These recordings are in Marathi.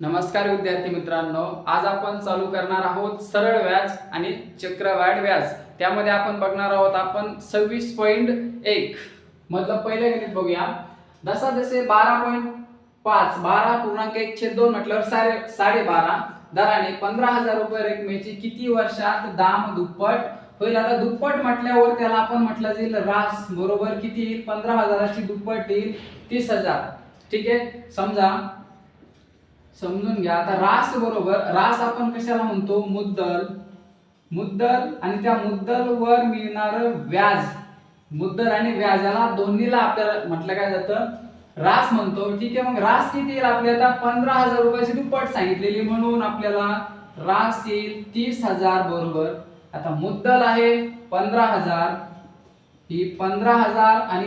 नमस्कार विद्यार्थी मित्रांनो. आज आपण चालू करणार आहोत सरळ व्याज आणि चक्रवाढ व्याज. त्यामध्ये आपण बघणार आहोत आपण सव्वीस पॉईंट एक. मधलं पहिलं गणित बघूया. जसा जसे बारा पॉईंट पाच बारा पूर्णांक एकशे दोन म्हटल्यावर साडे साडेबारा दराने पंधरा हजार रुपये रकमेची किती वर्षात दाम दुप्पट? होईल आता दुप्पट म्हटल्यावर त्याला आपण म्हटलं जाईल रास. बरोबर किती येईल? पंधरा हजाराची दुप्पट येईल तीस हजार. ठीक आहे? समजा समजून घ्या. आता रास बरोबर रास आपण कशाला म्हणतो? मुद्दल. मुद्दल आणि त्या मुद्दलवर मिळणार व्याज. मुद्दल आणि व्याजाला दोन्हीला आपल्याला म्हटलं काय जातं? रास म्हणतो. ठीक आहे मग रास किती येईल आपल्याला आता पंधरा हजार रुपयाची दुप्पट सांगितलेली म्हणून आपल्याला रास येईल तीस हजार बरोबर. आता मुद्दल आहे पंधरा हजार. ही पंधरा हजार आणि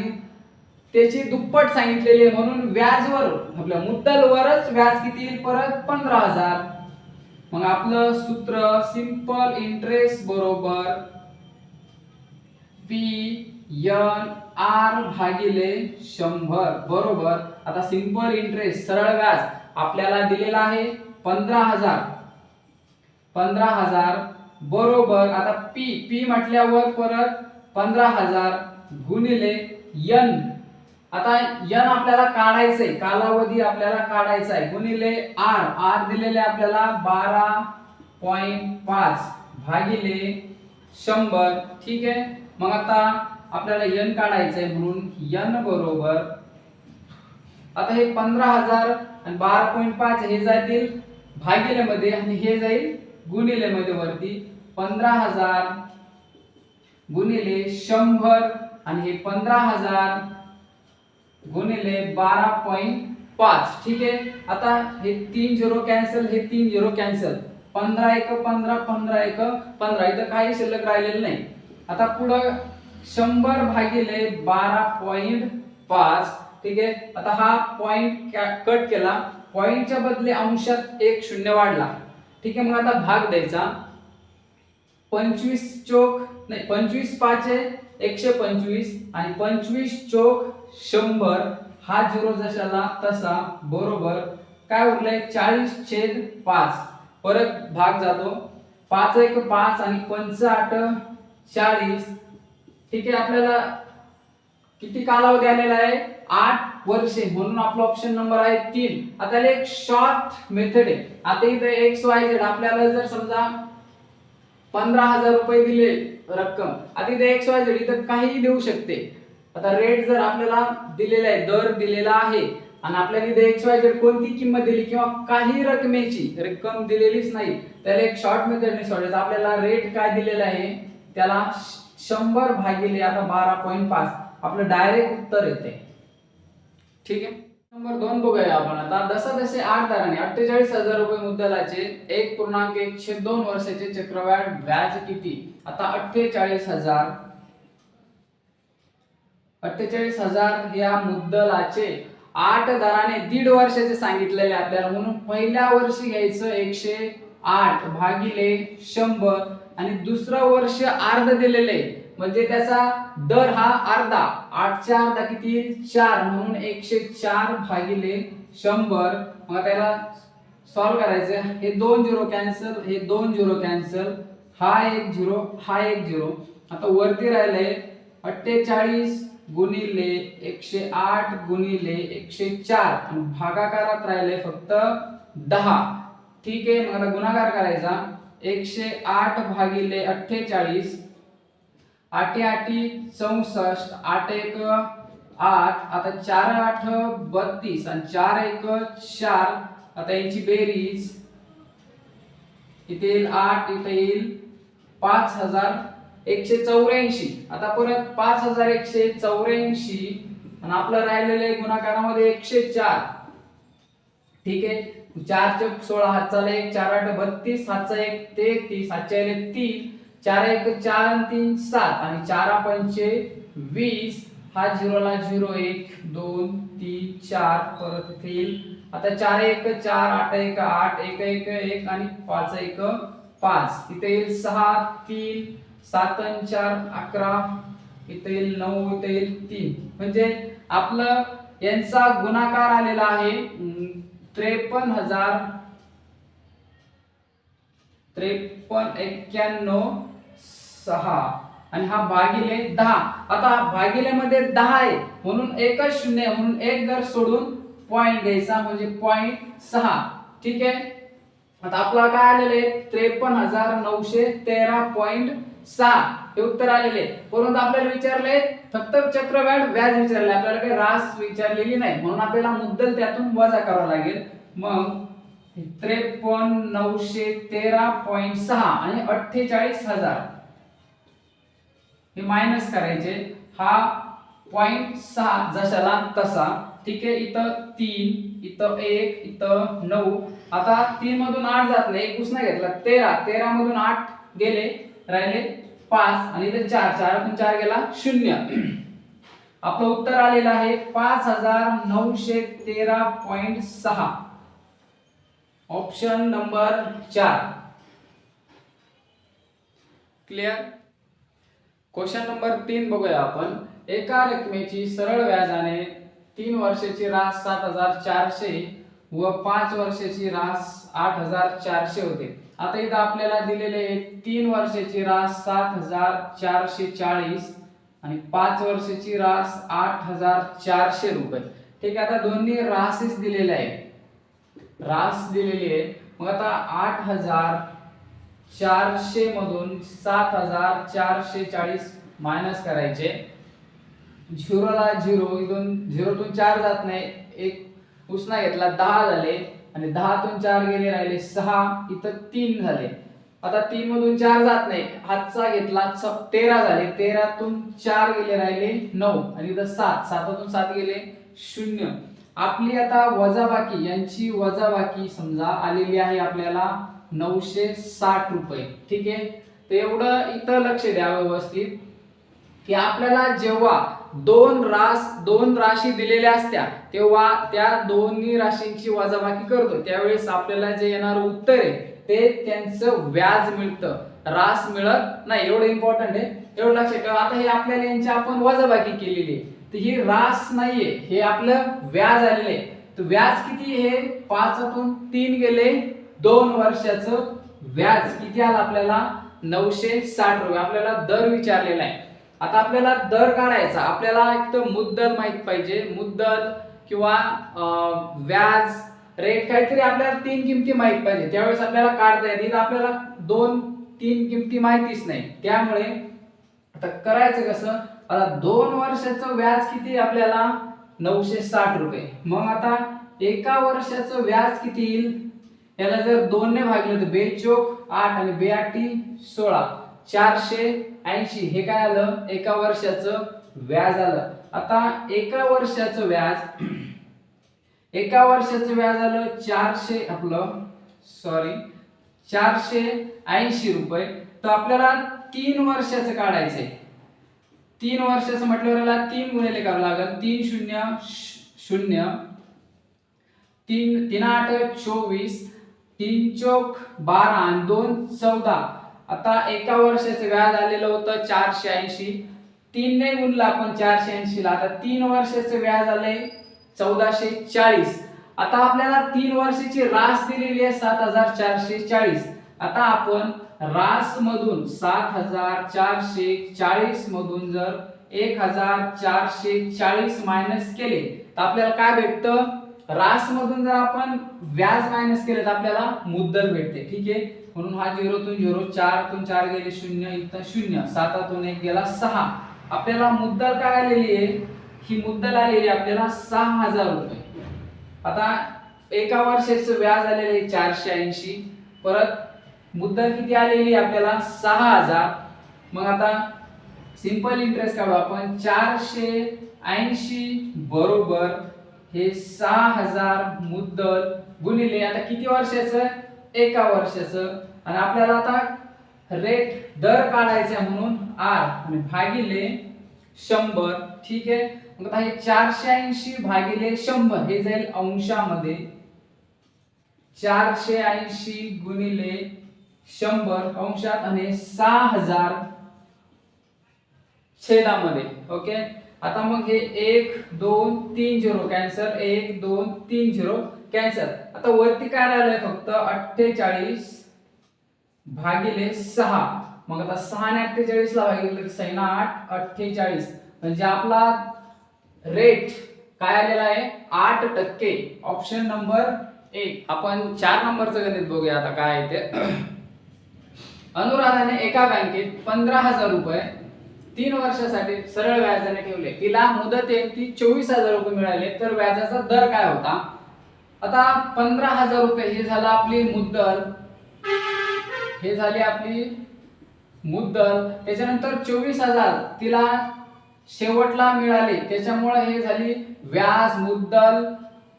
त्याची दुप्पट सांगितलेली आहे म्हणून व्याजवर आपल्या मुद्दलवरच व्याज किती येईल परत? पंधरा हजार. मग आपलं सूत्र सिंपल इंटरेस्ट बरोबर पी यन आर भागिले शंभर. बरोबर? आता सिंपल इंटरेस्ट सरळ व्याज. आपल्याला दिलेला आहे पंधरा हजार. पंधरा हजार बरोबर. आता पी पी म्हटल्यावर परत पंधरा हजार गुणिले यन आता यन आपल्याला काढायचंय कालावधी आपल्याला काढायचा आहे गुणिले आर आर दिलेले आपल्याला बारा पॉईंट पाच भागिले शंभर. ठीक आहे? मग आता आपल्याला यन काढायचंय म्हणून यन बरोबर आता हे पंधरा हजार आणि बारा पॉईंट पाच हे जातील भागिले मध्ये आणि हे जाईल गुणिले मध्ये वरती. पंधरा हजार गुणिले शंभर आणि हे पंधरा हजार गुणिले बारा पॉइंट पाच. ठीक आहे? आता हे तीन झिरो कॅन्सल हे तीन झिरो कॅन्सल. पंधरा एक पंधरा पंधरा एक पंधरा. इथं काही शिल्लक राहिलेलं नाही. आता पुढं शंभर भागिले बारा पॉइंट पाच. ठीक आहे? आता हा पॉइंट कट केला. पॉइंटच्या बदले अंशात एक शून्य वाढला. ठीक आहे? मग आता भाग द्यायचा. पंचवीस चोक नाही पंचवीस पाच आहे. एकशे पंचवीस आणि पंचवीस चोक शंभर हा झिरो जशाला तसा बरोबर काय उरलंय? चाळीस छेद पाच. परत भाग जातो. पाच एक पाच आणि पंचाठ चाळीस. ठीक आहे आपल्याला किती कालावधी आलेला आहे? आठ वर्षे. म्हणून आपला ऑप्शन नंबर आहे तीन. आता एक शॉर्ट मेथड आहे. आता इथे एक्स वाय झेड आपल्याला जर समजा पंधरा हजार रुपये दिले रक्कम. आता इथे एक्स वाय झेड इथं काहीही देऊ शकते. आता रेट जर आपल्याला दिलेला आहे दर दिलेला आहे आणि आपल्याला इथे एक्स वाय झेड कोणती किंमत दिली किंवा काही रकमेची रक्कम दिलेलीच नाही त्याला एक शॉर्ट मेथडने सोडायचं आपल्याला रेट काय दिलेला आहे त्याला श- शंभर भागिले आता बारा पॉईंट पाच. आपलं डायरेक्ट उत्तर येते. ठीक आहे? नंबर दोन बघूया आपण आता. जसं आठ दराने अठ्ठेचाळीस हजार रुपये मुद्दलाचे एक पूर्णांक एकशे दोन वर्षाचे चक्रवाढ व्याज किती? आता अठ्ठेचाळीस हजार. अठ्ठेचाळीस हजार या मुद्दलाचे आठ दराने दीड वर्षाचे सांगितलेले आपल्याला. म्हणून पहिल्या वर्षी घ्यायचं एकशे आठ भागिले शंभर आणि दुसरं वर्ष अर्ध दिलेले म्हणजे त्याचा दर हा अर्धा. आठच्या अर्धा किती चार. म्हणून एकशे चार भागिले शंभर. मग त्याला सॉल्व्ह करायचं हे दोन झिरो कॅन्सल हे दोन झिरो कॅन्सल. हा एक झिरो हा एक झिरो. आता वरती राहिले अठ्ठेचाळीस गुणिले एकशे आठ गुणिले एकशे चार. आणि भागाकारात राहिले फक्त दहा. ठीक आहे मग आता गुणाकार करायचा. एकशे आठ भागिले अठ्ठेचाळीस आठे आठी चौसष्ट आठ एक आठ आता चार आठ बत्तीस आणि चार एक चार आता यांची बेरीज. इथे येईल आठ इथे येईल पाच हजार एकशे चौऱ्याऐंशी. आता परत पाच हजार एकशे चौऱ्याऐंशी आणि आपलं राहिलेलं आहे गुणाकारामध्ये एकशे चार. ठीक आहे? चारचे सोळा हातचा एक चार आठ बत्तीस हातचा एक तेहतीस हातच्या तीन. चार एक चार आणि तीन सात. आणि चार पंचे वीस. हा झिरोला झिरो एक दोन तीन चार. परत येईल. आता चार एक चार आठ एक आठ एक एक एक आणि पाच एक पाच. इथे येईल सहा तीन सात चार अकरा. इथे येईल नऊ इथे येईल तीन. म्हणजे आपलं यांचा गुणाकार आलेला आहे त्रेपन्न हजार त्रेपन्न एक्क्याण्णव सहा. आणि हा भागिले दहा. आता भागिले मध्ये दहा आहे. म्हणून एकच शून्य म्हणून एक घर सोडून पॉईंट द्यायचा म्हणजे पॉईंट सहा. ठीक आहे? आता आपला काय आलेले त्रेपन्न हजार नऊशे तेरा पॉईंट सहा. हे उत्तर आलेले परंतु आपल्याला विचारले फक्त चक्रव्याढ व्याज विचारले आपल्याला काही रास विचारलेली नाही. म्हणून आपल्याला मुद्दल त्यातून वजा करावा लागेल. मग त्रेपन्न नऊशे तेरा पॉईंट सहा आणि अठ्ठेचाळीस हजार. हे मायनस करायचे. हा पॉईंट सहा जशाला तसा. ठीक आहे? इथं तीन इथं एक इथं नऊ. आता तीन मधून आठ जात नाही. एक उसना घेतला. तेरा. तेरा मधून आठ गेले राहिले पाच. आणि इथे चार. चारातून चार गेला शून्य. आपलं उत्तर आलेलं आहे पाच हजार नऊशे तेरा पॉइंट सहा. ऑप्शन नंबर चार. क्लिअर क्वेश्चन नंबर तीन बघूया आपण. एका रकमेची सरळ व्याजाने तीन वर्षाची रास सात हजार चारशे व पाच वर्षाची रास आठ हजार चारशे होते. आता इथं आपल्याला दिलेले आहे तीन वर्षाची रास सात हजार चारशे चाळीस आणि पाच वर्षाची रास आठ हजार चारशे रुपये. ठीक आहे आता दोन्ही रासेस दिलेले आहे रास दिलेली आहे. मग आता आठ हजार चारशे मधून सात हजार चारशे चाळीस मायनस करायचे. झिरोला झिरो इथून झिरोतून चार जात नाही. एक उसना घेतला दहा झाले. आणि दहातून चार गेले राहिले सहा. इथं तीन झाले. आता तीन मधून चार जात नाही. हातचा घेतला तेरा झाले. तेरातून चार गेले राहिले नऊ. आणि इथं सात सातातून सात गेले शून्य. आपली आता वजाबाकी यांची वजाबाकी समजा आलेली आहे आपल्याला. नऊशे साठ रुपये. ठीक आहे? तर एवढं इथं लक्ष द्या व्यवस्थित. की आपल्याला जेव्हा दोन रास दोन राशी दिलेल्या असत्या तेव्हा त्या दोन्ही राशींची वजाबाकी करतो त्यावेळेस आपल्याला जे येणारं उत्तर आहे ते त्यांचं व्याज मिळतं. रास मिळत नाही. एवढं इम्पॉर्टंट आहे. एवढं लक्षात ठेवा. आता हे आपल्याला यांची आपण वजाबाकी केलेली आहे. तर ही रास नाहीये. हे आपलं व्याज आलेलं आहे. तर व्याज किती हे पाचातून तीन गेले दोन वर्षाचं व्याज किती आलं आपल्याला? नऊशे साठ रुपये. आपल्याला दर विचारलेला आहे. आता आपल्याला दर काढायचा. आपल्याला एक तर मुद्दल माहीत पाहिजे. मुद्दल किंवा व्याज रेट काहीतरी आपल्याला तीन किमती माहीत पाहिजे. त्यावेळेस आपल्याला काढता येतील आपल्याला दोन तीन किमती माहितीच नाही. त्यामुळे आता करायचं कसं? आता दोन वर्षाचं व्याज किती आपल्याला? नऊशे साठ रुपये. मग आता एका वर्षाचं व्याज किती येईल? याला जर दोनने भागलं तर बेचोक आठ आणि बेआटी सोळा. चारशे ऐंशी. हे काय आलं? एका वर्षाचं व्याज आलं. आता एका वर्षाचं व्याज एका वर्षाचं व्याज आलं चारशे आपलं सॉरी चारशे ऐंशी रुपये. तर आपल्याला तीन वर्षाचं काढायचंय. तीन वर्षाचं म्हटल्यावर तीन गुणिले करावं लागेल. तीन शून्य शून्य. तीन तीन आठ चोवीस. तीन चौक बारा आणि दोन चौदा. आता एका वर्षाचं व्याज आलेलं होतं चारशे ऐंशी. तीन ने गुणला आपण चारशे ऐंशी ला आता तीन वर्षाचं व्याज आलंय चौदाशे चाळीस. आता आपल्याला तीन वर्षाची रास दिलेली आहे सात हजार चारशे चाळीस. आता आपण रास मधून सात हजार चारशे चाळीस मधून जर एक हजार चारशे चाळीस मायनस केले तर आपल्याला काय भेटतं? रास मधून जर आपण व्याज मायनस केले तर आपल्याला मुद्दल भेटते. ठीक आहे? म्हणून हा झिरोतून झिरो चारतून चार गेले शून्य इथं शून्य. सातातून एक गेला सहा. आपल्याला मुद्दल काय आलेली आहे? ही मुद्दल आलेली आपल्याला सहा हजार रुपये. आता एका वर्षाचं व्याज आलेलं आहे चारशे ऐंशी. परत मुद्दल किती आलेली आपल्याला? सहा हजार. मग आता सिंपल इंटरेस्ट काढू आपण. चारशे ऐंशी बरोबर हे सहा हजार मुद्दल गुणिले आता किती वर्षाचं? एका वर्षाचं. आणि आपल्याला आता रेट दर काढायचा म्हणून आर आणि भागिले शंभर. ठीक आहे? मग आता हे चारशे ऐंशी भागिले शंभर हे जाईल अंशामध्ये. चारशे ऐंशी गुणिले शंभर अंशात आणि सहा हजार छेदामध्ये. ओके? आता मग हे एक दोन तीन झिरो. कॅन्सर एक दोन तीन झिरो. कॅन्सल आता वरती काय राहिलंय फक्त? अठ्ठेचाळीस भागिले सहा. मग आता सहा आणि अठ्ठेचाळीस ला भागिले सैना आठ अठ्ठेचाळीस. म्हणजे आपला रेट काय आलेला आहे? आठ टक्के. ऑप्शन नंबर एक. आपण चार नंबरचं गणित बघूया आता काय ते. अनुराधाने एका बँकेत पंधरा हजार रुपये तीन वर्षासाठी सरळ व्याजाने ठेवले. तिला मुदत आहे ती चोवीस हजार रुपये मिळाले. तर व्याजाचा दर काय होता? आता पंधरा हजार रुपये. हे झालं आपली मुद्दल. हे झाली आपली मुद्दल. त्याच्यानंतर चोवीस हजार तिला शेवटला मिळाले. त्याच्यामुळे हे झाली व्याज मुद्दल.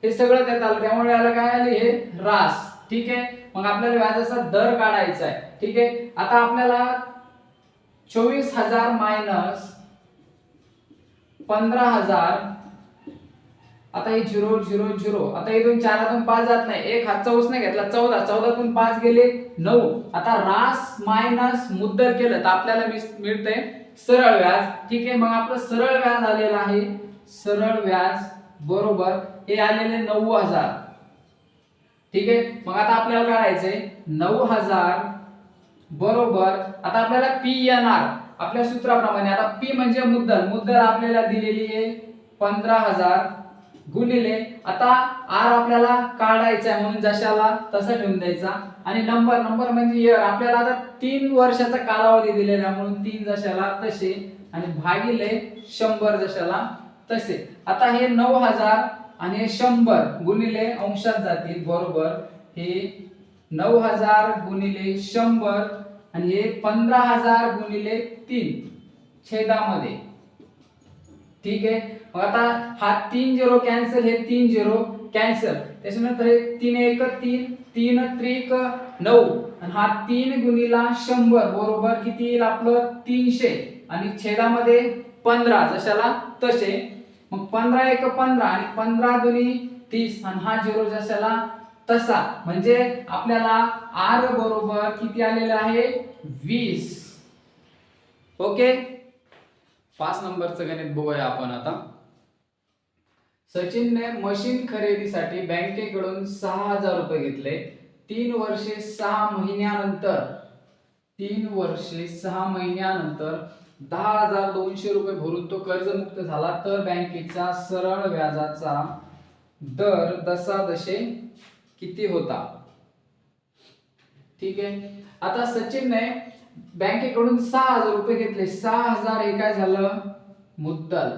हे सगळं त्यात आलं. त्यामुळे याला काय आले? हे रास ठीक आहे? मग आपल्याला व्याजाचा दर काढायचा आहे. ठीक आहे? आता आपल्याला चोवीस हजार मायनस पंधरा हजार. आता हे झिरो झिरो झिरो. आता इथून चारातून पाच जात नाही. एक हात चौस नाही घेतला. चौदा. चौदातून पाच गेले नऊ. आता रास मायनस मुद्दल केलं तर आपल्याला मिस- मिळतंय सरळ व्याज. ठीक आहे मग आपलं सरळ व्याज आलेलं आहे. सरळ व्याज बरोबर हे आलेले नऊ हजार. ठीक आहे मग आता आपल्याला काढायचंय नऊ हजार बरोबर. आता आपल्याला पी एन आर आपल्या सूत्राप्रमाणे आता पी म्हणजे मुद्दल. मुद्दल आपल्याला दिलेली आहे पंधरा हजार गुणिले. आता आर आपल्याला काढायचा आहे म्हणून जशाला तसा ठेवून द्यायचा. आणि नंबर नंबर म्हणजे इयर आपल्याला आता तीन वर्षाचा कालावधी दिलेला आहे म्हणून तीन जशाला तसे आणि भागिले शंभर जशाला तसे. आता हे नऊ हजार आणि हे शंभर गुणिले अंशात जातील. बरोबर. हे नऊ हजार गुणिले शंभर आणि हे पंधरा हजार गुणिले तीन छेदामध्ये. ठीक आहे? आता हा तीन झिरो कॅन्सल हे तीन झिरो कॅन्सल. त्याच्यानंतर हे तीन एक तीन तीन त्रिक नऊ आणि हा तीन गुणिला शंभर बरोबर किती येईल आपलं? तीनशे. आणि छेदामध्ये पंधरा जशाला तसे. मग पंधरा एक पंधरा आणि पंधरा दोन्ही तीस आणि हा झिरो जशाला तसा. म्हणजे आपल्याला आर बरोबर किती आलेलं आहे? वीस. ओके? पाच नंबरचं गणित बघूया आपण आता. सचिनने मशीन खरेदीसाठी बँकेकडून सहा हजार रुपये घेतले. तीन वर्षे सहा महिन्यानंतर तीन वर्षे सहा महिन्यानंतर दहा हजार दोनशे रुपये भरून तो कर्जमुक्त झाला. तर बँकेचा सरळ व्याजाचा दर दसा दशे किती होता? ठीक आहे. आता सचिनने बँकेकडून सहा हजार रुपये घेतले. सहा हजार हे काय झालं? मुद्दल.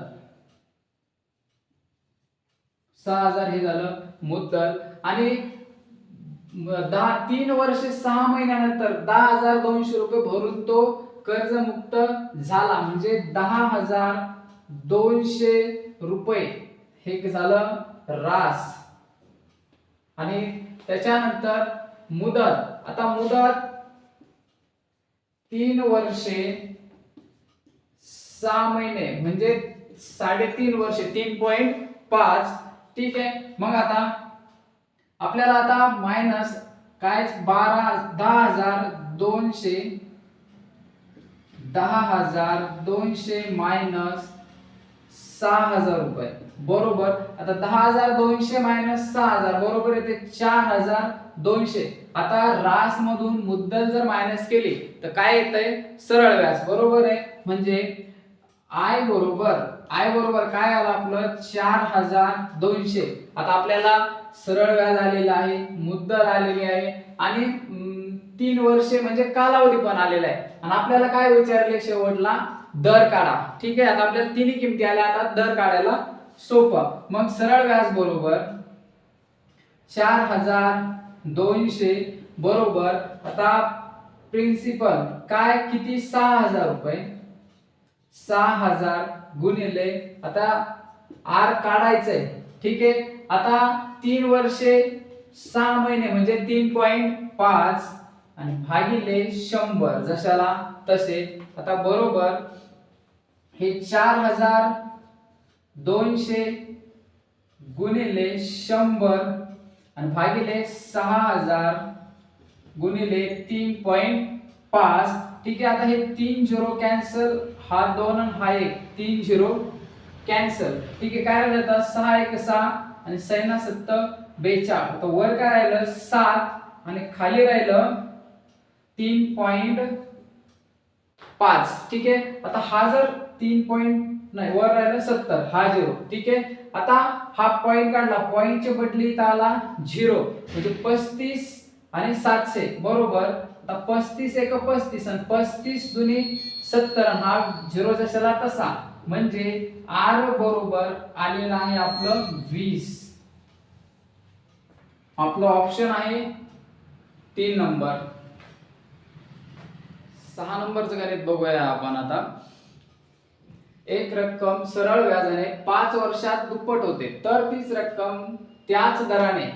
सहा हजार हे झालं मुद्दल. आणि दहा तीन वर्ष सहा महिन्यानंतर दहा हजार दोनशे रुपये भरून तो कर्जमुक्त झाला. म्हणजे दहा हजार दोनशे रुपये हे झालं रास. आणि त्याच्यानंतर मुदत. आता मुदत तीन वर्षे सहा महिने म्हणजे साडेतीन वर्षे तीन पॉईंट पाच. ठीक आहे. मग आता आपल्याला आता मायनस काय? बारा दहा हजार दोनशे दहा हजार दोनशे मायनस सहा हजार रुपये. बरोबर. आता दहा हजार दोनशे मायनस सहा हजार बरोबर येते चार हजार दोनशे. आता रास मधून मुद्दल जर मायनस केली तर काय येतंय? सरळ व्याज बरोबर आहे? म्हणजे आय बरोबर आय बरोबर काय आलं आपलं? चार हजार दोनशे. आता आपल्याला सरळ व्याज आलेलं आहे मुद्दल आलेली आहे आणि तीन वर्षे म्हणजे कालावधी पण आलेला आहे. आणि आपल्याला काय विचारले शेवटला? दर काढा. ठीक आहे? आता आपल्याला तिन्ही किमती आल्या. आता दर काढायला सोपं. मग सरळ व्याज बरोबर चार हजार दोनशे बरोबर. आता प्रिन्सिपल काय? किती? सहा हजार रुपये. सहा हजार गुणिले. आता आर काढायचंय. ठीक आहे? आता तीन वर्षे सहा महिने म्हणजे तीन पॉईंट पाच आणि भागिले शंभर. जशाला तसे. आता बरोबर हे चार हजार दोनशे गुणिले शंभर आणि भागिले सहा हजार गुणिले तीन पॉईंट पाच. ठीक आहे आता हे तीन झिरो कॅन्सल. हा दोन आणि हा एक. तीन झिरो कॅन्सल. ठीक आहे काय राहिलं आता? सहा एक सहा आणि सैना सत्त बेचाळ आता वर काय राहिलं? सात. आणि खाली राहिलं तीन पॉईंट पाच. ठीक आहे आता हा जर तीन पॉईंट नाही वर राहिलं सत्तर. हा झिरो ठीक आहे? आता हा पॉईंट काढला. पॉईंटच्या बदली इथं आला झिरो म्हणजे पस्तीस आणि सातशे. बरोबर? आता पस्तीस एक पस्तीस आणि पस्तीस जुनी सत्तर आणि हा झिरो जशाला तसा. म्हणजे आर बरोबर आलेलं आहे आपलं वीस. आपलं ऑप्शन आहे तीन नंबर सहा नंबरचं गणित बघूया आपण आता. एक रक्कम सरळ व्याजाने पाच वर्षात दुप्पट होते. तर तीच रक्कम त्याच दराने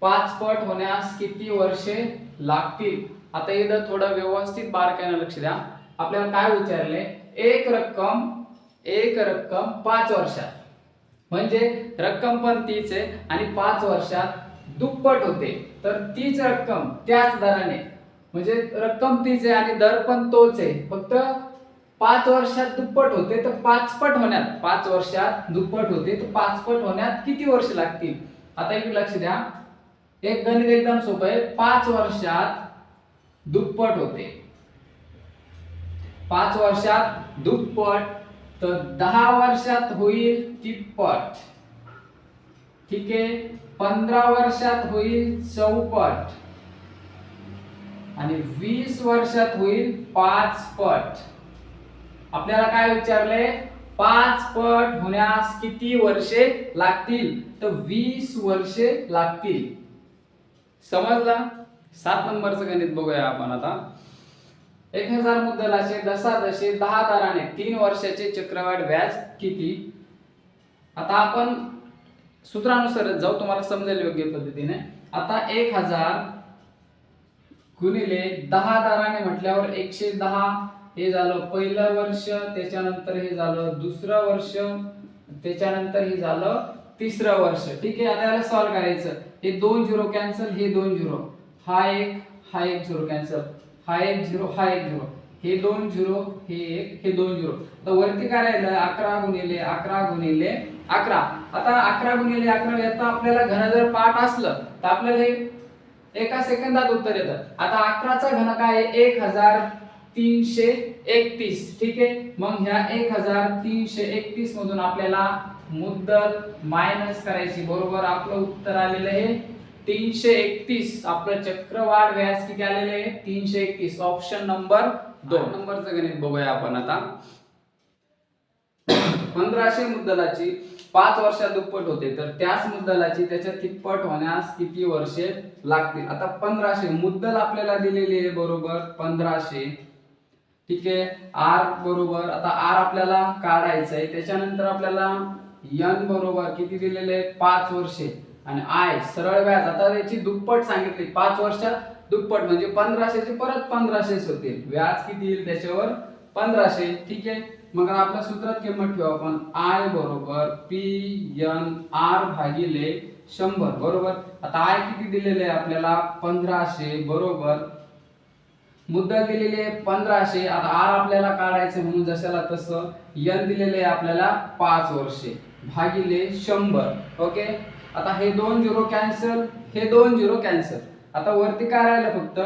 पाच पट होण्यास किती वर्षे लागतील? आता इथं थोडं व्यवस्थित बारकाईनं लक्ष द्या. आपल्याला काय विचारले? एक रक्कम एक रक्कम पाच वर्षात. म्हणजे रक्कम पण तीच आहे आणि पाच वर्षात दुप्पट होते. तर तीच रक्कम त्याच दराने. म्हणजे रक्कम तीच आहे आणि दर पण तोच आहे. फक्त पाच वर्षात दुप्पट होते तर पाच पट होण्यात पाच वर्षात दुप्पट होते तर पाच पट होण्यात किती वर्ष लागतील? आता एक लक्ष द्या. एक गणित एकदम सोपं आहे. पाच वर्षात दुप्पट होते. पाच वर्षात दुप्पट तर दहा वर्षात होईल तिप्पट. ठीक आहे? पंधरा वर्षात होईल चौपट. आणि वीस वर्षात होईल पाच पट आपल्याला काय विचारले? पाच पट होण्यास किती वर्षे लागतील? तर वीस वर्षे लागतील. समजला? सात नंबरचं गणित बघूया आपण आता. एक हजार मुद्दलाचे दसा दशे दहा दराने तीन वर्षाचे चक्रवाढ व्याज किती? आता आपण सूत्रानुसार जाऊ तुम्हाला समजेल योग्य पद्धतीने. आता एक हजार गुणिले दहा दराने म्हटल्यावर एकशे दहा हे झालं पहिलं वर्ष त्याच्यानंतर हे झालं दुसरं वर्ष त्याच्यानंतर हे झालं तिसरं वर्ष. ठीक आहे? आता याला सॉल्व्ह करायचं. हे दोन झिरो कॅन्सल हे दोन झिरो हा एक हा एक झिरो कॅन्सल हा एक झिरो हा एक झिरो हे दोन झिरो हे एक हे दोन झिरो तर वरती काय राहिलं? अकरा गुणिले अकरा गुणिले अकरा. आता अकरा गुणिले अकरा याचा आपल्याला घन जर पाठ असलं तर आपल्याला हे एका सेकंदात उत्तर येतं. आता अकराचा घन काय आहे? एक हजार तीनशे एकतीस. ठीक आहे? मग ह्या एक हजार तीनशे एकतीस मधून आपल्याला मुद्दल मायनस करायची. बरोबर? आपलं उत्तर आलेलं आहे तीनशे एकतीस. आपलं चक्रवाढ व्याज किती आलेलं आहे? तीनशे एकतीस. ऑप्शन नंबर दोन. नंबरचं गणित बघूया आपण आता. पंधराशे मुद्दलाची पाच वर्षात दुप्पट होते. तर त्याच मुद्दलाची त्याच्या तिप्पट होण्यास किती वर्षे लागतील? आता पंधराशे. मुद्दल आपल्याला दिलेली आहे. बरोबर? पंधराशे. ठीक आहे? आर बरोबर आता आर आपल्याला काढायचं आहे त्याच्यानंतर आपल्याला यन बरोबर किती दिलेले? आहे पाच वर्षे. आणि आय सरळ व्याज. आता याची दुप्पट सांगितली. पाच वर्षात दुप्पट म्हणजे पंधराशेचे परत पंधराशेच होतील व्याज किती येईल त्याच्यावर? पंधराशे. ठीक आहे? मग आपल्या सूत्रात किंमत ठेवू आपण. आय बरोबर पी एन आर भागिले शंभर. बरोबर? आता आय किती दिलेले आहे आपल्याला? पंधराशे. बरोबर? मुद्दा दिलेली आहे पंधराशे आता आर आपल्याला काढायचं म्हणून जशाला तसं यन दिलेले आहे आपल्याला पाच वर्षे. भागिले शंभर ओके? आता हे दोन झिरो कॅन्सल हे दोन झिरो कॅन्सल. आता वरती काय राहिलं फक्त?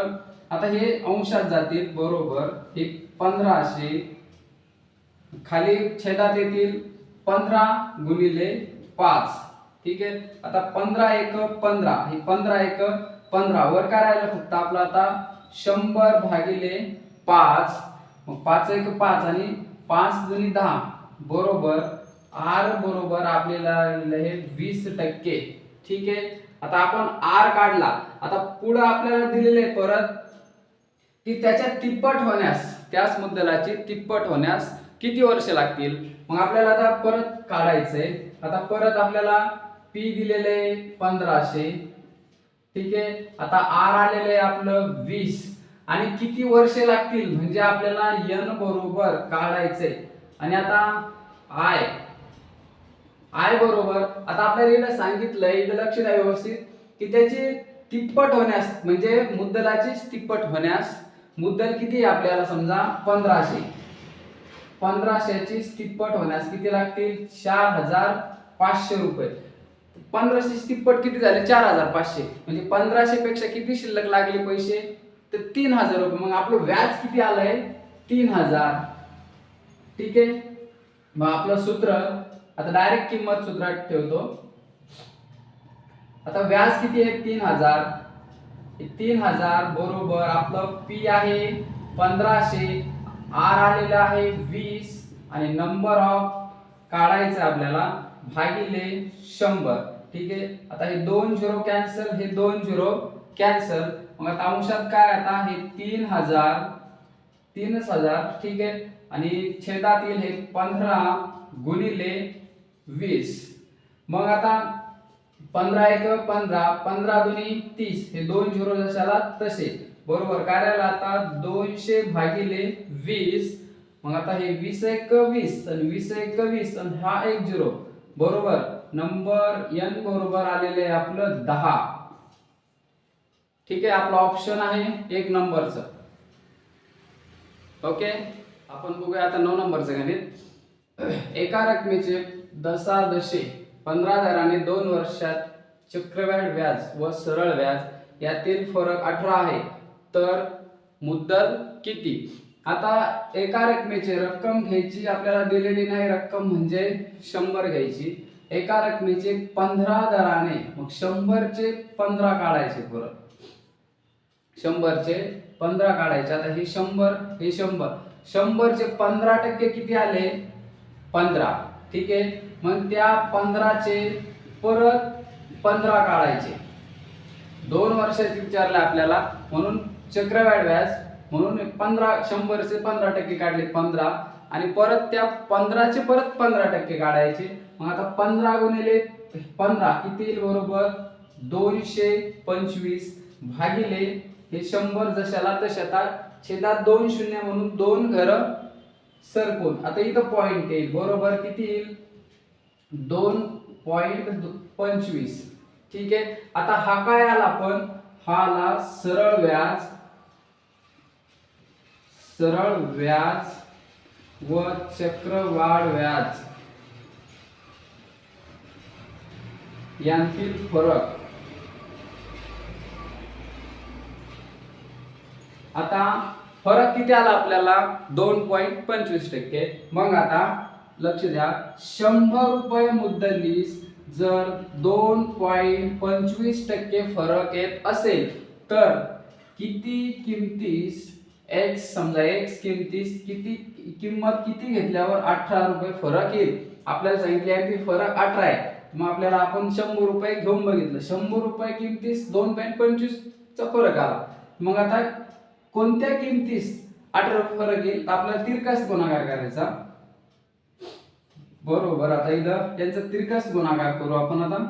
आता हे अंशात जातील बरोबर. हे पंधराशे खाली छेदात येतील पंधरा गुणिले पाच. ठीक आहे? आता पंधरा एक पंधरा. हे पंधरा एक पंधरा. वर काय राहिलं फक्त आपलं आता? शंभर भागिले पाच. मग पाच एक पाच आणि पाच दुनी दहा. बरोबर आर बरोबर आपल्याला हे वीस टक्के. ठीक आहे? आता आपण आर काढला. आता पुढं आपल्याला दिलेले परत की त्याच्या तिप्पट होण्यास त्याच मुद्दलाची तिप्पट होण्यास किती वर्ष लागतील? मग आपल्याला आता परत काढायचंय. आता परत आपल्याला पी दिलेले पंधराशे. ठीक आहे? आता आर आलेलं आहे आपलं वीस. आणि किती वर्षे लागतील? म्हणजे आपल्याला यन बरोबर काढायचंय. आणि आता आय आय बरोबर. आता आपल्याला सांगितलंय इथं लक्ष द्या व्यवस्थित की त्याची तिप्पट होण्यास म्हणजे मुद्दलाची तिप्पट होण्यास मुद्दल किती आहे आपल्याला समजा? पंधराशे. पंधराशेची तिप्पट होण्यास किती लागतील? चार हजार पाचशे रुपये. पंधराशे तिप्पट किती झाले? चार हजार पाचशे. म्हणजे पंधराशे पेक्षा किती शिल्लक लागले पैसे? तर तीन हजार रुपये. मग आपलं व्याज किती आलंय? तीन हजार. ठीक आहे? मग आपलं सूत्र आता डायरेक्ट किंमत सूत्रात ठेवतो. आता व्याज किती आहे? तीन हजार. तीन हजार बरोबर आपलं पी आहे पंधराशे. आर आलेलं आहे वीस. आणि नंबर ऑफ काढायचं आहे आपल्याला भागिले शंभर. ठीक आहे? आता हे दोन झिरो कॅन्सल हे दोन झिरो कॅन्सल. मग आता अंशात काय आता? हे तीन हजार तीनच हजार ठीक आहे? आणि छेदातील हे पंधरा गुणिले वीस. मग आता पंधरा एक पंधरा पंधरा दोन्ही तीस. हे दोन झिरो जशाला तसे. बरोबर. कार्याला आता? दोनशे भागिले वीस. मग आता हे वीस एक वीस आणि वीस एक वीस आणि हा एक झिरो. बरोबर. नंबर एन बरोबर आलेले आहे आपलं दहा. ठीक आहे आपला ऑप्शन आहे एक नंबरचं ओके आपण बघूया आता नऊ नंबरचं गणित. एका रकमेचे दशादशे पंधरा हजाराने दोन वर्षात चक्रवाढ व्याज व सरळ व्याज यातील फरक अठरा आहे. तर मुद्दल किती? आता एका रकमेची रक्कम घ्यायची आपल्याला दिलेली नाही रक्कम म्हणजे शंभर घ्यायची. एका रकमेचे पंधरा दराने मग शंभरचे पंधरा काढायचे परत शंभरचे पंधरा काढायचे. आता हे शंभर हे शंभर. शंभरचे पंधरा टक्के किती आले? पंधरा. ठीक आहे? मग त्या पंधराचे परत पंधरा काढायचे. दोन वर्षाचे विचारले आपल्याला म्हणून चक्रवाढ व्याज म्हणून पंधरा शंभरचे पंधरा टक्के काढले पंधरा. आणि परत त्या पंधराचे परत पंधरा टक्के काढायचे. मग आता पंधरा गुणिले पंधरा किती येईल बरोबर? दोनशे पंचवीस भागिले हे शंभर जशाला तशाता छेदात दोन शून्य म्हणून दोन घर सरकून. आता इथं पॉईंट येईल. बरोबर किती येईल? दोन पॉईंट पंचवीस. ठीक आहे? आता हा काय आला पण? हा आला सरळ व्याज. सरळ व्याज व चक्रवाढ व्याज यांतील फरक. आता फरक किती आला आपल्याला? दोन पॉईंट पंचवीस टक्के. मग आता लक्ष द्या. शंभर रुपये मुद्दलीस जर दोन पॉईंट पंचवीस टक्के फरक येत असेल तर किती किमतीस एक्स समजा एक्स किमतीस किती किंमत किती घेतल्यावर अठरा रुपये फरक येईल. आपल्याला सांगितले आहे की फरक अठरा आहे. मग आपल्याला आपण शंभर रुपये घेऊन बघितलं. शंभर रुपये किमतीस दोन पॉईंट पंचवीसचा फरक आला. मग आता कोणत्या किमतीस अठरा रुपये फरक येईल? आपल्याला तिरकास गुणाकार करायचा. बरोबर. आता इथं यांचा तिरकास गुणाकार करू आपण आता.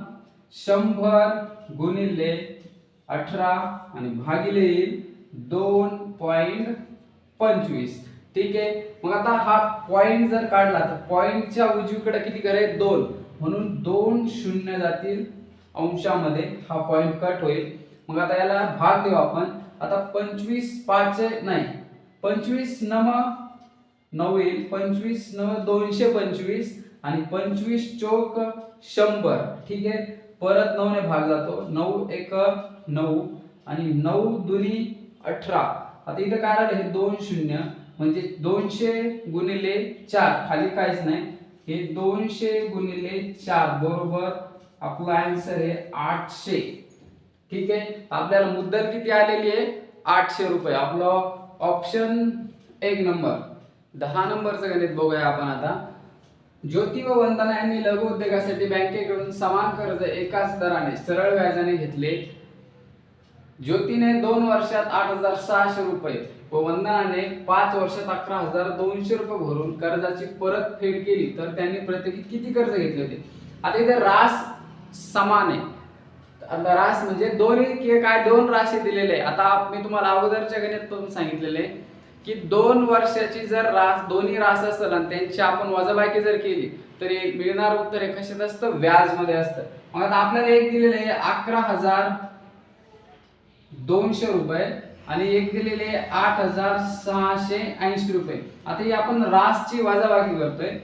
शंभर गुणिले अठरा आणि भागिले येईल दोन पॉइंट पंचवीस. ठीक आहे? मग आता हा पॉइंट जर काढला तर पॉइंटच्या उजवीकडे किती करेल दोन. म्हणून दोन शून्य जातील अंशामध्ये. हा पॉइंट कट होईल. मग आता याला भाग देऊ आपण. आता पंचवीस पाच नाही. पंचवीस नम नऊ येईल. पंचवीस नव दोनशे पंचवीस आणि पंचवीस चौक शंभर. ठीक आहे? परत नऊने भाग जातो. नऊ एक नऊ आणि नऊ दुनी अठरा. आता इथं काय आलं हे दोन शून्य म्हणजे दोनशे गुणिले चार. खाली काहीच नाही. हे दोनशे गुणिले चार बरोबर आपला आन्सर आहे आठशे. ठीक आहे? आपल्याला मुद्दल किती आलेली आहे? आठशे रुपये. आपलं ऑप्शन एक नंबर दहा नंबरचं गणित बघूया आपण आता. ज्योती व वंदना यांनी लघु उद्योगासाठी बँकेकडून समान कर्ज एकाच दराने सरळ व्याजाने घेतले. ज्योतीने दोन वर्षात आठ हजार सहाशे रुपये व वंदनाने पाच वर्षात अकरा हजार दोनशे रुपये भरून कर्जाची परतफेड केली. तर त्यांनी प्रत्येकी किती कर्ज घेतले होते? आता इथे रास समान आहे. रास म्हणजे दोन्ही काय दोन राशी दिलेले आहे. आता मी तुम्हाला अगोदरच्या गणित पण सांगितलेले की दोन वर्षाची जर रास दोन्ही रास असेल आणि त्यांची आपण वजाबाकी जर केली तर मिळणार उत्तर हे कशात असतं? व्याजमध्ये असतं. मग आता आपल्याला एक दिलेलं आहे अकरा हजार दोनशे रुपये आणि एक दिलेले आठ हजार सहाशे ऐंशी रुपये. आता ही आपण रासची वाजाबाकी करतोय.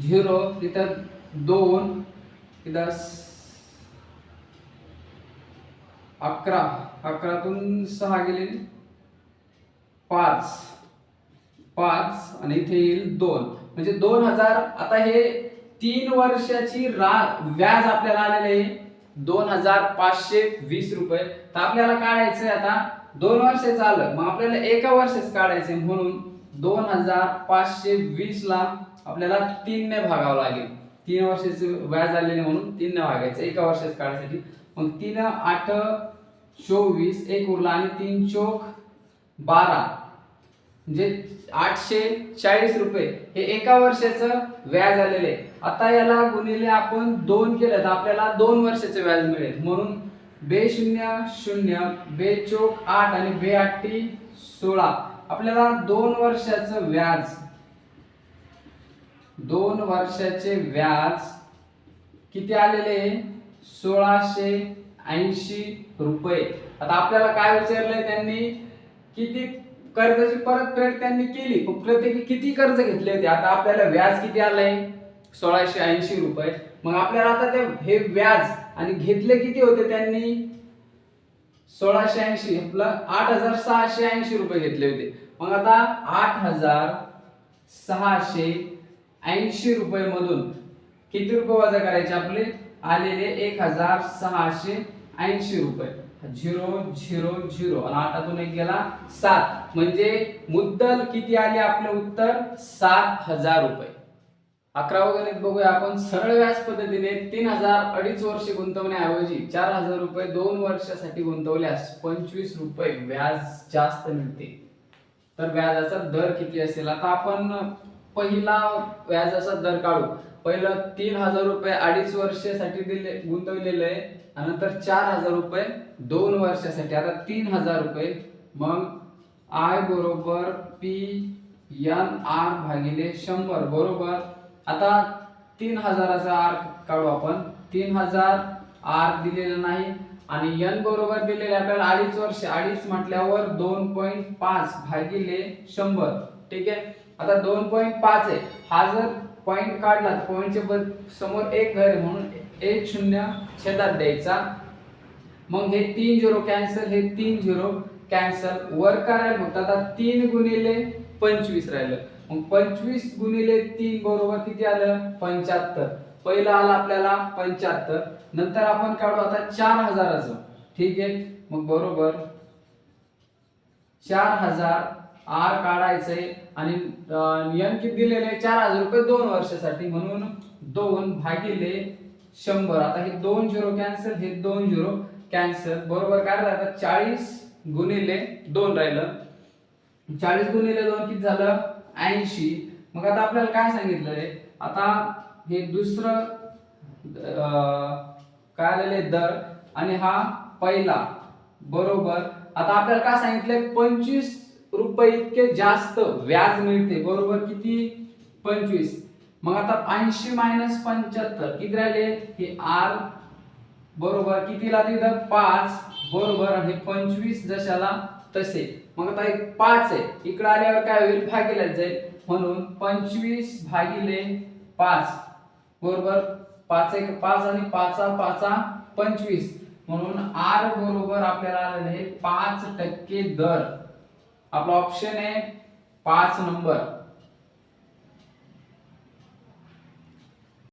झिरो तिथं दोन तिथं अकरा. अकरातून सहा गेले पाच. पाच आणि इथे येईल दोन. म्हणजे दोन हजार आता हे तीन वर्षाची रा व्याज आपल्याला आलेले आहे. दोन हजार पाचशे वीस रुपये. तर आपल्याला काढायचंय आता दोन वर्षाचं आलं. मग आपल्याला एका वर्षच काढायचंय म्हणून दोन हजार पाचशे वीस ला आपल्याला तीनने भागावं लागेल. तीन वर्षाचं व्याज आलेले म्हणून तीनने भागायचं. एका वर्षाचं काढायसाठी. मग तीन आठ चोवीस एक उरला आणि तीन चोक बारा. म्हणजे आठशे चाळीस रुपये. हे एका वर्षाचं व्याज आलेलं आहे. आता याला गुणिले आपण दोन केलं तर आपल्याला दोन वर्षाचे व्याज मिळेल. म्हणून बे शून्य शून्य बे चोक आठ आणि बे आठी सोळा. आपल्याला दोन वर्षाचं व्याज दोन वर्षाचे व्याज किती आलेले? सोळाशे ऐंशी रुपये. आता आपल्याला काय विचारलंय त्यांनी? किती कर्जाची परतफेड त्यांनी केली? प्रत्येकी किती कर्ज घेतले होते? आता आपल्याला व्याज किती आलंय? सोळाशे ऐंशी रुपये. मग आपल्याला आता ते हे व्याज आणि घेतले किती होते त्यांनी? सोळाशे ऐंशी आपलं आठ हजार सहाशे ऐंशी रुपये घेतले होते. मग आता आठ हजार सहाशे ऐंशी रुपये मधून किती रुपये वजा करायचे आपले? आलेले एक हजार सहाशे ऐंशी रुपये. Zero zero zero. आणि आठातून एक गेला सात. म्हणजे मुद्दल किती आले आपलं उत्तर? सात हजार रुपये. अकरा गणित बघूया. आपण सरळ व्याज पद्धतीने तीन हजार अडीच वर्ष गुंतवण्याऐवजी चार हजार रुपये दोन वर्षासाठी गुंतवल्यास पंचवीस रुपये व्याज जास्त मिळते. तर व्याजाचा दर किती असेल? आता आपण पहिला व्याजाचा दर काढू. पहिलं तीन हजार रुपये अडीच वर्षासाठी दिले गुंतवलेलं आहे. आणि नंतर चार हजार रुपये दोन वर्षासाठी. आता तीन हजार रुपये. मग आय बरोबर पी एन आर भागिले शंभर. बरोबर? आता तीन हजाराचा आर काढू आपण. तीन हजार आर दिलेला नाही आणि एन बरोबर दिलेले आपल्याला अडीच वर्ष अडीच म्हटल्यावर दोन पॉईंट पाच भागिले शंभर. ठीक आहे? आता दोन पॉईंट पाच आहे. हा जर पॉईंट काढला तर पॉईंटच्या समोर एक घर म्हणून एक शून्य छेदात द्यायचा. मग हे तीन झिरो कॅन्सल हे तीन झिरो कॅन्सल. वर करायला फक्त? आता तीन गुणिले पंचवीस राहिलं. मग पंचवीस गुणिले तीन बरोबर किती आलं? पंच्याहत्तर. पहिलं आलं आपल्याला पंच्याहत्तर. नंतर आपण काढू आता चार हजाराचं. ठीक आहे? मग बरोबर चार हजार आर काढायचंय आणि एन किती दिलेले? चार हजार रुपये दोन वर्षासाठी. म्हणून दोन भागिले शंभर. आता हे दोन झिरो कॅन्सल हे दोन झिरो कॅन्सल. बरोबर काय राहिलं? आता चाळीस गुणिले दोन राहिलं. चाळीस गुणिले दोन किती झालं? ऐंशी. मग आता आपल्याला काय सांगितलंय? आता हे दुसरं काय आलेले दर आणि हा पहिला. बरोबर? आता आपल्याला काय सांगितलंय? पंचवीस रुपये इतके जास्त व्याज मिळते. बरोबर? किती? पंचवीस. मग आता ऐंशी मायनस पंच्याहत्तर. किती राहिले? हे आर. बरोबर? कितीला तिथं पाच. बरोबर? आणि पंचवीस जशाला तसे. मग आता एक पाच आहे. इकडे आल्यावर काय होईल? भागीला जाईल. म्हणून पंचवीस भागिले पाच. बरोबर? पाच एक पाच आणि पाचा पाचा पंचवीस. म्हणून आर बरोबर आपल्याला आलेलं आहे पाच टक्के दर. आपला ऑप्शन आहे पाच नंबर